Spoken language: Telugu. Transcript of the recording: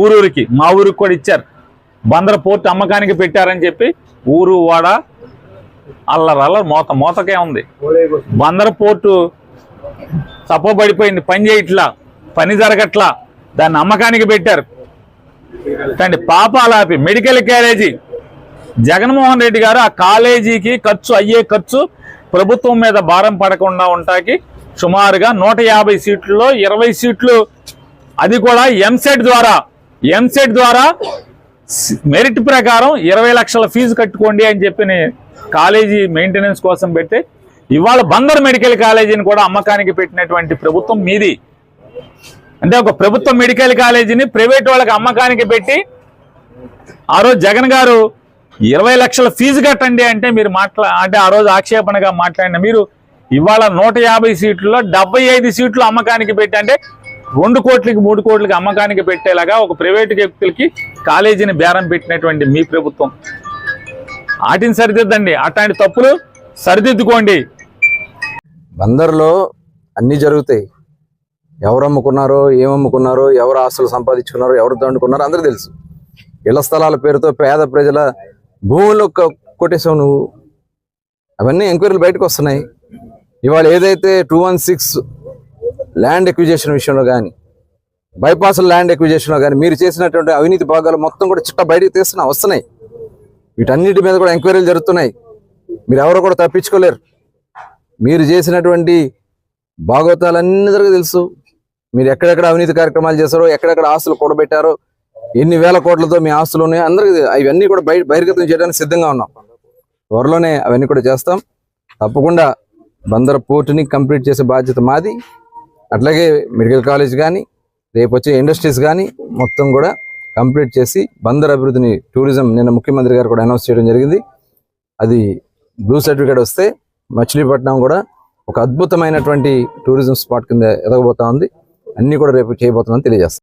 ఊరూరికి మా ఊరికి కూడా ఇచ్చారు. బందర పోర్టు అమ్మకానికి పెట్టారని చెప్పి ఊరు వాడ అల్లరల్ల మోత మోతకే ఉంది. బందర పోర్టు తప్పబడిపోయింది పని చేయట్లా పని జరగట్లా దాన్ని అమ్మకానికి పెట్టారు. తండ్రి పాపాలాపి మెడికల్ క్యారేజీ. జగన్మోహన్ రెడ్డి గారు ఆ కాలేజీకి ఖర్చు అయ్యే ఖర్చు ప్రభుత్వం మీద భారం పడకుండా ఉంటాకి సుమారుగా నూట యాభై సీట్లలో ఇరవై సీట్లు. అది కూడా ఎంసెట్ ద్వారా ఎంసెట్ ద్వారా మెరిట్ ప్రకారం ఇరవై లక్షల ఫీజు కట్టుకోండి అని చెప్పిన కాలేజీ మెయింటెనెన్స్ కోసం పెట్టి ఇవాళ బందర్ మెడికల్ కాలేజీని కూడా అమ్మకానికి పెట్టినటువంటి ప్రభుత్వం మీది. అంటే ఒక ప్రభుత్వ మెడికల్ కాలేజీని ప్రైవేట్ వాళ్ళకి అమ్మకానికి పెట్టి ఆ రోజు జగన్ గారు ఇరవై లక్షల ఫీజు కట్టండి అంటే మీరు మాట్లా అంటే ఆ రోజు ఆక్షేపణగా మాట్లాడిన మీరు ఇవాళ నూట యాభై సీట్లలో డెబ్బై ఐదు సీట్లు అమ్మకానికి పెట్టి అంటే రెండు కోట్లకి మూడు కోట్లకి అమ్మకానికి పెట్టేలాగా ఒక ప్రైవేట్ వ్యక్తులకి కాలేజీని బేరం పెట్టినటువంటి మీ ప్రభుత్వం. వాటిని సరిదిద్దండి. అట్లాంటి తప్పులు సరిదిద్దుకోండి. బందర్లో అన్నీ జరుగుతాయి. ఎవరు అమ్ముకున్నారో ఏం అమ్ముకున్నారో ఎవరు ఆస్తులు సంపాదించుకున్నారో ఎవరు దండుకున్నారో అందరూ తెలుసు. ఇళ్ళ స్థలాల పేరుతో పేద ప్రజల భూములు కొట్టేసావు నువ్వు. అవన్నీ ఎంక్వైరీలు బయటకు వస్తున్నాయి. ఇవాళ ఏదైతే two one six land acquisition విషయంలో కానీ బైపాస్ ల్యాండ్ ఎక్విజేషన్లో కానీ మీరు చేసినటువంటి అవినీతి భాగాలు మొత్తం కూడా చిట్ట బయటకు తీస్తున్నా వస్తున్నాయి వీటన్నిటి మీద కూడా ఎంక్వైరీలు జరుగుతున్నాయి. మీరు ఎవరు కూడా తప్పించుకోలేరు. మీరు చేసినటువంటి భాగవతాలన్నీ తెలుసు. మీరు ఎక్కడెక్కడ అవినీతి కార్యక్రమాలు చేశారో ఎక్కడెక్కడ ఆస్తులు కూడబెట్టారో ఎన్ని వేల కోట్లతో మీ ఆస్తులు ఉన్నాయో అందరికీ అవన్నీ కూడా బయట బహిర్గతం చేయడానికి సిద్ధంగా ఉన్నాం. త్వరలోనే అవన్నీ కూడా చేస్తాం. తప్పకుండా బందర్ పోర్టుని కంప్లీట్ చేసే బాధ్యత మాది. అట్లాగే మెడికల్ కాలేజ్ కానీ రేపు వచ్చే ఇండస్ట్రీస్ కానీ మొత్తం కూడా కంప్లీట్ చేసి బందర్ అభివృద్ధిని టూరిజం నిన్న ముఖ్యమంత్రి గారు కూడా అనౌన్స్ చేయడం జరిగింది. అది బ్లూ సర్టిఫికేట్ వస్తే మచిలీపట్నం కూడా ఒక అద్భుతమైనటువంటి టూరిజం స్పాట్ కింద ఎదగబోతా ఉంది. అన్ని కూడా రేపు చేయబోతుందని తెలియజేస్తాం.